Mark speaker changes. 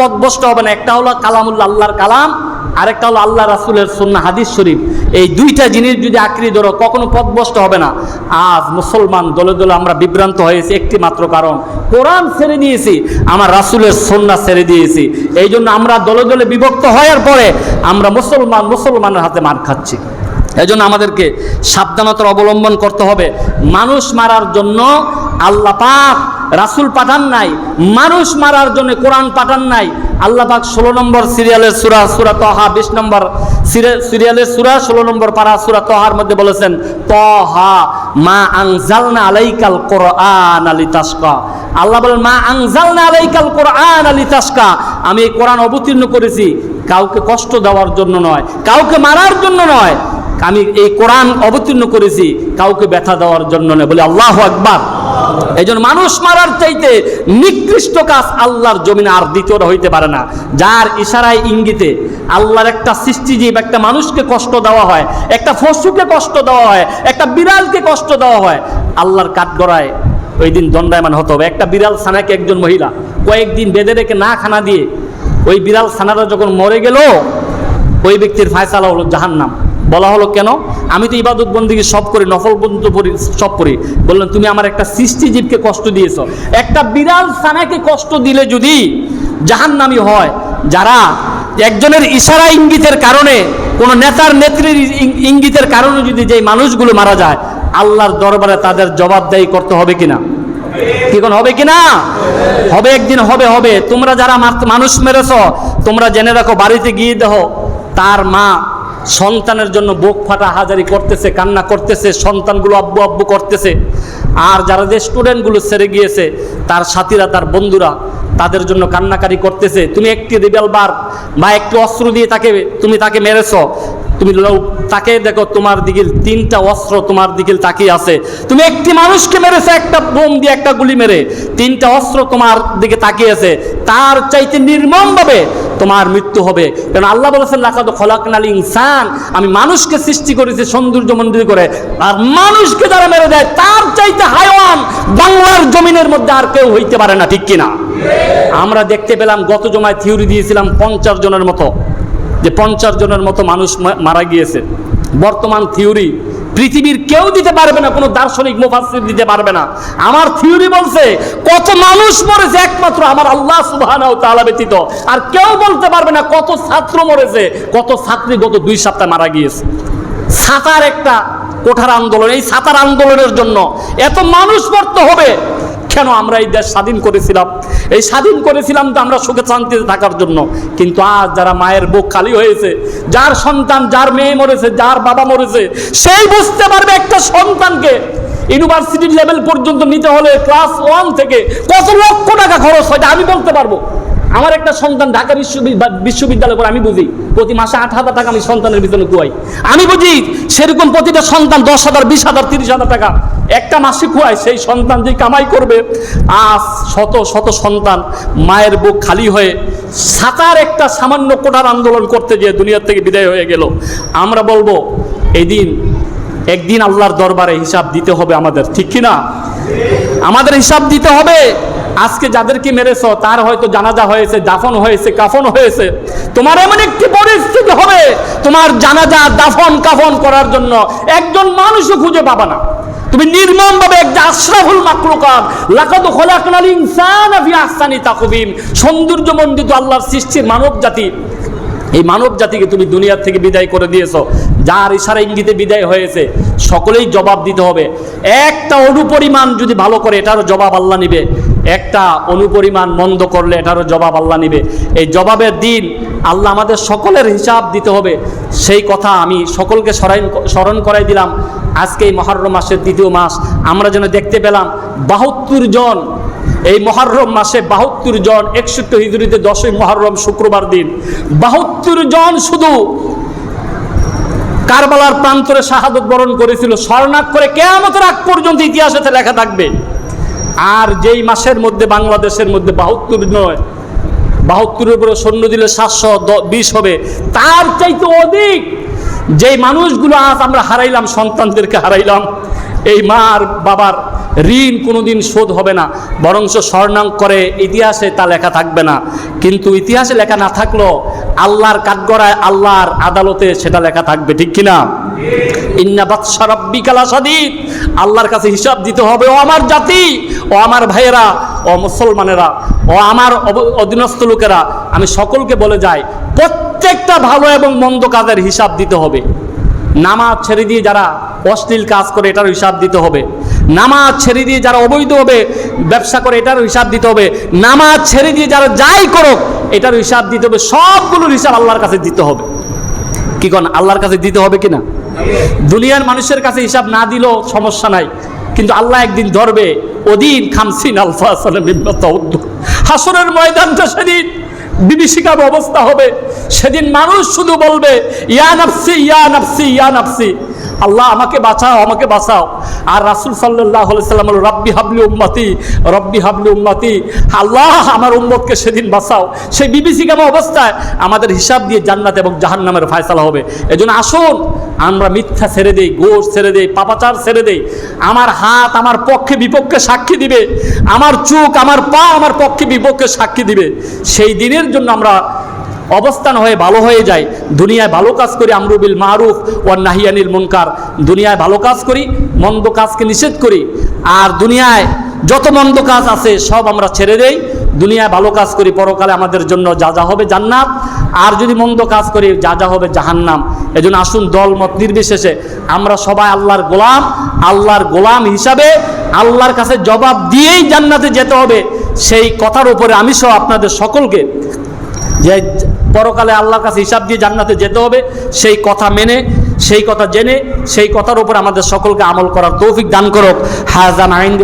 Speaker 1: পথভ্রষ্ট হবে না। একটা হলো কালামুল্লাহ, আল্লাহর কালাম, আরেকটা হলো আল্লাহ রাসুলের সন্না হাদিস শরীফ। এই দুইটা জিনিস যদি আঁকড়ি ধরো, কখনো পথভ্রষ্ট হবে না। আজ মুসলমান দলে দলে আমরা বিভ্রান্ত হয়েছি, একটি মাত্র কারণ, কোরআন ছেড়ে দিয়েছি, আমার রাসুলের সন্না ছেড়ে দিয়েছি। এই জন্য আমরা দলে দলে বিভক্ত হওয়ার পরে, আমরা মুসলমান মুসলমানের হাতে মার খাচ্ছি। এই জন্য আমাদেরকে সাবধানতার অবলম্বন করতে হবে। মানুষ মারার জন্য আল্লাহ রাসুল পাঠান নাই, মানুষ মারার জন্য কোরআন পাঠান নাই। আল্লাহ পাক ষোলো নম্বর সিরিয়ালের সুরা সুরা তহা, বিশ নম্বর সিরিয়া- সিরিয়ালের সুরা, ষোলো নম্বর পারা সুরা তহার মধ্যে বলেছেন, তহা মা আংজালনা আলাইকাল কোরআন আলী তাসকা আল্লাহ বলেন, মা আংজালনা আলাইকাল কোরআন আলী তাসকা আমি এই কোরআন অবতীর্ণ করেছি, কাউকে কষ্ট দেওয়ার জন্য নয়, কাউকে মারার জন্য নয়। আমি এই কোরআন অবতীর্ণ করেছি, কাউকে ব্যথা দেওয়ার জন্য নয়। বলে, আল্লাহ আকবার। এই জন্য মানুষ মারার চাইতে নিকৃষ্ট কাজ আল্লাহর জমিনে আর দ্বিতীয়টা হইতে পারে না। যার ইশারায় ইঙ্গিতে আল্লাহর একটা সৃষ্টিজীব, একটা মানুষকে কষ্ট দেওয়া হয়, একটা পশুকে কষ্ট দেওয়া হয়, একটা বিড়ালকে কষ্ট দেওয়া হয়, আল্লাহর কাঠগড়ায় ওই দিন দণ্ডায়মান হতে হবে। একটা বিড়াল ছানাকে একজন মহিলা কয়েকদিন বেঁধে রেখে না খানা দিয়ে ওই বিড়াল ছানাটা যখন মরে গেল, ওই ব্যক্তির ফায়সালা হলো জাহান্নাম। বলা হলো কেন? আমি তো ইবাদত বন্দিকে সব করি, নফল বন্ধু সব করি। বললেন, তুমি আমার একটা সৃষ্টিজীবকে কষ্ট দিয়েছ। একটা বিড়াল সানাকে কষ্ট দিলে যদি জাহান্নামি হয়, যারা একজনের ইশারা ইঙ্গিতের কারণে, কোনো নেতার নেত্রীর ইঙ্গিতের কারণে যদি যেই মানুষগুলো মারা যায়, আল্লাহর দরবারে তাদের জবাবদাহি করতে হবে কিনা? কোন হবে কিনা? হবে একদিন, হবে হবে। তোমরা যারা মানুষ মেরেছ, তোমরা জেনে রাখো, বাড়িতে গিয়ে দেখো, তার মা সন্তানের জন্য বুক ফাটা হাজারি করতেছে, কান্না করতেছে, সন্তানগুলো আব্বু আব্বু করতেছে। আর যারা যে স্টুডেন্টগুলো সেরে গিয়েছে, তার সাথীরা, তার বন্ধুরা, তাদের জন্য কান্নাকারি করতেছে। তুমি একটি রিভলভার বা একটি অস্ত্র দিয়ে তাকে, তুমি তাকে মেরেছ। তুমি তাকে দেখো তোমার দিকে তিনটা অস্ত্র তোমার দিকে তাকিয়ে আছে। তুমি একটি মানুষকে মেরেছে, একটা বোম দিয়ে একটা গুলি মেরে। তিনটা অস্ত্র তোমার দিকে তাকিয়ে আছে। তার চাইতে নির্মমভাবে তোমার মৃত্যু হবে। কারণ আল্লাহ বলেছেন, লাকাদ খলাকনাল ইনসান। আমি মানুষকে সৃষ্টি করেছি সৌন্দর্য মন্দির করে। আর মানুষকে যারা মেরে দেয়, তার চাইতে হায়ওয়ান বাংলার জমিনের মধ্যে আর কেউ হইতে পারে না, ঠিক কিনা? আমরা দেখতে পেলাম, গত জমায় থিওরি দিয়েছিলাম পঞ্চাশ জনের মতো। যে পঞ্চাশ জনের মতো মানুষ মারা গিয়েছে। বর্তমান থিওরি, পৃথিবীর কেউ দিতে পারবে না, কোনো দার্শনিক মুফাসসির দিতে পারবে না। আমার থিওরি বলছে, কত মানুষ মরেছে একমাত্র আমার আল্লাহ সুবহানাহু তাআলা ব্যতীত। আর কেউ বলতে পারবে না কত ছাত্র মরেছে, কত ছাত্রী গত দুই সপ্তাহ মারা গিয়েছে। সাঁতার একটা কোঠার আন্দোলন, এই সাঁতার আন্দোলনের জন্য এত মানুষ মরতে হবে। কেন আমরা এই দেশ স্বাধীন করেছিলাম? এই স্বাধীন করেছিলাম তো আমরা সুখে শান্তিতে থাকার জন্য। কিন্তু আজ যারা মায়ের বুক খালি হয়েছে, যার সন্তান, যার মেয়ে মরেছে, যার বাবা মরেছে, সেই বুঝতে পারবে একটা সন্তানকে ইউনিভার্সিটির লেভেল পর্যন্ত নিতে হলে ক্লাস ওয়ান থেকে কত লক্ষ টাকা খরচ হয় আমি বলতে পারব। আমার একটা সন্তান ঢাকা বিশ্ববিদ্যালয় করে আমি বুঝি, প্রতি মাসে আট হাজার টাকা আমি সন্তানের পিছনে কুয়াই। আমি বুঝি সেরকম প্রতিটা সন্তান দশ হাজার, বিশ হাজার, তিরিশ হাজার টাকা একটা মাসে কুয়ায় সেই সন্তান যে কামাই করবে, আজ শত শত সন্তান মায়ের বুক খালি হয়ে সাঁতার একটা সামান্য কোটার আন্দোলন করতে গিয়ে দুনিয়ার থেকে বিদায় হয়ে গেল। আমরা বলব এই দিন একদিন আল্লাহর দরবারে হিসাব দিতে হবে আমাদের, ঠিক কি না আমাদের হিসাব দিতে হবে। আজকে যাদেরকে মেরেছ, তার হয়তো জানাজা হয়েছে, দাফন হয়েছে, কাফন হয়েছে। তোমার এমন একটি পরিস্থিতি হবে, তোমার জানাজা দাফন কাফন করার জন্য একজন মানুষও খুঁজে পাবা না। তুমি নির্মম ভাবে একটা আশরাফুল মাকলুকাত লাকাদ খলাকনাল ইনসানা ফি আহসানি তাকবীম সৌন্দর্যমণ্ডিত আল্লাহর সৃষ্টির মানব জাতি এই মানব জাতিকে তুমি দুনিয়ার থেকে বিদায় করে দিয়েছ। যার ইশারা ইঙ্গিতে বিদায় হয়েছে, সকলেই জবাব দিতে হবে। একটা অনুপরিমাণ যদি ভালো করে, এটারও জবাব আল্লাহ নিবে। একটা অনুপরিমাণ মন্দ করলে, এটারও জবাব আল্লাহ নিবে। এই জবাবের দিন আল্লাহ আমাদের সকলের হিসাব দিতে হবে। সেই কথা আমি সকলকে স্মরণ স্মরণ করাই দিলাম। আজকে এই মহরম মাসের দ্বিতীয় মাস, আমরা যেন দেখতে পেলাম বাহাত্তর জন এই মহরম মাসে বাহাত্তর জন, একষট্টি হিজুরিতে দশই মহরম শুক্রবার দিন, বাহাত্তর জন শুধু কারবালার প্রান্তরে শাহাদত বরণ করেছিল। স্মরণাক্ষরে কেয়ামতের আগ পর্যন্ত ইতিহাসেতে লেখা থাকবে। আর যেই মাসের মধ্যে বাংলাদেশের মধ্যে বাহাত্তর নয় বাহাত্তরের উপরে সৈন্য দিলে সাতশো বিশ হবে, তার চাইতে অধিক যেই মানুষগুলো আজ আমরা হারাইলাম, সন্তানদেরকে হারাইলাম, এই মা আর বাবার ঋণ কোনোদিন শোধ হবে না, বরঞ্চ স্বর্ণাঙ্করে ইতিহাসে তা লেখা থাকবে না। কিন্তু ইতিহাসে লেখা না থাকলেও আল্লাহর কাঠগড়ায় আল্লাহর আদালতে সেটা লেখা থাকবে, ঠিক কিনা? আল্লাহর কাছে হিসাব দিতে হবে, ও আমার জাতি, ও আমার ভাইয়েরা, ও মুসলমানেরা, ও আমার অধীনস্থ লোকেরা। আমি সকলকে বলে যাই, প্রত্যেকটা ভালো এবং মন্দ কাজের হিসাব দিতে হবে। নামাজ ছেড়ে দিয়ে যারা অশ্লীল কাজ করে এটার হিসাব দিতে হবে। নামাজ ছেড়ে দিয়ে যারা অবৈধ হবে, ব্যবসা করে এটার হিসাব দিতে হবে। নামাজ ছেড়ে দিয়ে যারা যাই করুক এটার হিসাব দিতে হবে। সবগুলোর হিসাব আল্লাহর কাছে দিতে হবে। কি কন, আল্লাহর কাছে দিতে হবে কিনা দুনিয়ার মানুষের কাছে হিসাব না দিলেও সমস্যা নাই। কিন্তু আল্লাহ একদিন ধরবে, ওদিন খামসিন আলফা হাসরের ময়দানটা সেদিন বিভীষিকার অবস্থা হবে। সেদিন মানুষ শুধু বলবে, ইয়া নাফসি ইয়া নাফসি ইয়া নাফসি। আল্লাহ আমাকে বাঁচাও আমাকে বাঁচাও। আর রাসুল সাল্লাহ সাল্লাম রব্বি হাবলি উম্মতি, রব্বি হাবলি উম্মতি। আল্লাহ আমার উম্মতকে সেদিন বাঁচাও। সেই বিভীষিকাম অবস্থায় আমাদের হিসাব দিয়ে জান্নাত এবং জাহান্নামের ফায়সালা হবে। এজন্য আসুন, আমরা মিথ্যা ছেড়ে দেই, গোশ ছেড়ে দেই, পাপাচার ছেড়ে দেই। আমার হাত আমার পক্ষে বিপক্ষে সাক্ষী দিবে। আমার চোখ, আমার পা আমার পক্ষে বিপক্ষে সাক্ষী দিবে। সেই দিনের জন্য আমরা অবস্থান হয়ে ভালো হয়ে যায়। দুনিয়ায় ভালো কাজ করি আমরুবিল মারুফ ও নাহিয়ানিল মুনকার। দুনিয়ায় ভালো কাজ করি, মন্দ কাজকে নিষেধ করি। আর দুনিয়ায় যত মন্দ কাজ আছে, সব আমরা ছেড়ে দেই। দুনিয়ায় ভালো কাজ করি, পরকালে আমাদের জন্য যা যা হবে জান্নাত। আর যদি মন্দ কাজ করি, যা যা হবে জাহান্নাম। এজন্য আসুন দলমত নির্বিশেষে। আমরা সবাই আল্লাহর গোলাম আল্লাহর গোলাম হিসাবে আল্লাহর কাছে জবাব দিয়েই জান্নাতে যেতে হবে। সেই কথার উপরে আমি সহ আপনাদের সকলকে যে পরকালে আল্লাহর কাছে হিসাব দিয়ে জান্নাতে যেতে হবে। সেই কথা মেনে, সেই কথা জেনে, সেই কথার উপর আমাদের সকলকে আমল করার তৌফিক দান করুক। হাজান আইন